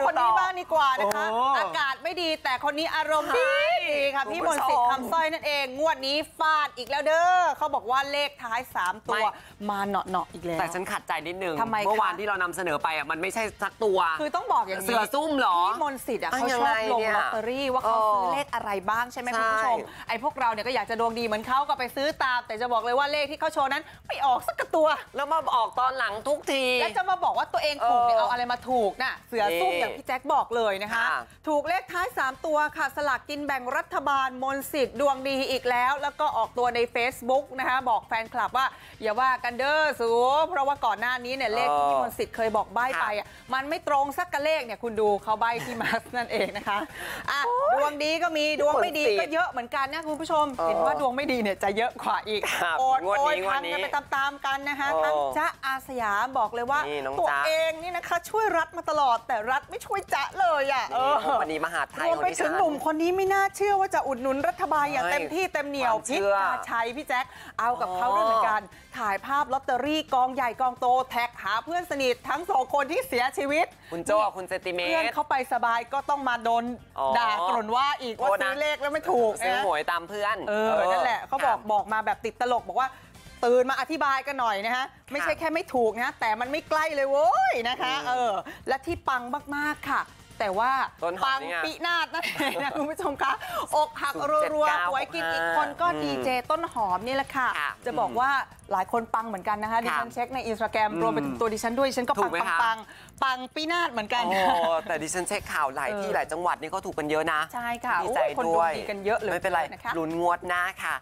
ดูคนนี้ต่อบ้างดีกว่านะคะโอ้อากาศไม่ดีแต่คนนี้อารมณ์ดีใช่ ดีค่ะคุณพี่ผู้มนต์สิทธิ์ชมคำสร้อยนั่นเอง งวดนี้ฟาดอีกแล้วเด้อเขาบอกว่าเลขท้าย 3 ตัวไม่มาเหนาะเนาะๆอีกแล้ว แต่ฉันขัดใจนิดนึงทำไมคะเมื่อวานที่เรานำเสนอไปอะมันไม่ใช่สักตัว คือต้องบอกอย่างนี้เสือซุ่มเหรอ พี่มนต์สิทธิ์อะอะเขายังชอบไงลงเนี่ยลอตเตอรี่ว่าเขาซื้อเออเลขอะไรบ้างใช่ไหมใช่คุณผู้ชม ไอ้พวกเราเนี่ยก็อยากจะดวงดีเหมือนเขาก็ไปซื้อตาม แต่จะบอกเลยว่าเลขที่เขาโชว์นั้นไม่ออกสักกระตัว แล้วมาออกตอนหลังทุกที แล้วจะมาบอกว่าตัวเองถูกเนี่ยเออเอาอะไรมาถูกน่ะเสือซุ่มนี่อย่างพี่แจ็คบอกเลยนะคะค่ะถูกเลขท้าย 3 ตัวค่ะสลากกินแบ่งรัฐบาลมนต์สิทธิ์ดวงดีอีกแล้ว แล้วก็ออกตัวใน Facebook นะคะบอกแฟนคลับว่า อย่าว่ากันเด้อสูเพราะว่าก่อนหน้านี้เนี่ยเลขที่พี่มนต์สิทธิ์เคยบอกใบ้ไปอะมันไม่ตรงสักกะเลขเนี่ยคุณดูเขาใบ้ที่มาร์คนั่นเองนะคะอะดวงดีก็มีดวงไม่ดีก็เยอะเหมือนกันนะคุณผู้ชมเออเห็นว่าดวงไม่ดีเนี่ยจะเยอะกว่าอีกครับโอดงวดโอยนี้งวดพังนี้กันไปตามๆกันนะคะเออทั้งจ๊ะอาสยามบอกเลยว่านี่น้องตัวจ๊ะเองนี่นะคะช่วยรัฐมาตลอดแต่รัฐไม่ช่วยจ๊ะเลยอะเออวันนี้มหาดไทยรวมไปของดิถึฉังนหนุ่มคนนี้ไม่น่าเชื่อว่าจะอุดหนุนรัฐบาลอย่างเฮ้ยเต็มที่เต็มเหนียวความพิเชื่อกาชัยพี่แจ๊คเอากับเขาอ๋อด้วยเหมือนกัน ถ่ายภาพลอตเตอรี่กองใหญ่กองโตแท็กหาเพื่อนสนิททั้งสองคนที่เสียชีวิต คุณโจกับคุณเซนติเมเพื่อนตรเขาไปสบายก็ต้องมาโดนอ๋อด่ากล่นว่าอีกว่าโทษนะซื้อเลขแล้วไม่ถูกซื้อนะหวยตามเพื่อนเออนั่นแหละเขาบอกค่ะบอกมาแบบติดตลกบอกว่าตื่นมาอธิบายกันหน่อยนะฮะ ไม่ใช่แค่ไม่ถูกนะ แต่มันไม่ใกล้เลยโว้ยนะคะอืมเออ และที่ปังมาก ๆ ค่ะ แต่ว่าต้นหอมปังนี่ไงปินาศนั่นเองนะคุณผู้ชมคะอกหักศูนย์เจ็ดรัวเก้าๆหวยกินอีกคนก็อืมดีเจต้นหอมนี่แหละค่ะค่ะ จะบอกว่าหลายคนปังเหมือนกันนะคะดิฉันค่ะเช็คในอินสตาแกรมอืมรวมไปถึงตัวดิฉันด้วยดิฉันก็ถูปักงไหมปังคะปังปังปินาศเหมือนกัน โอ้แต่ดิฉันเช็คข่าวหลายที่เออหลายจังหวัดนี่เขาถูกกันเยอะนะ ใช่ค่ะดีใจโอ้ยคนด้วยดวงดีกันเยอะเลยไม่เป็นไรนะคะลุ้นงวดหน้าค่ะ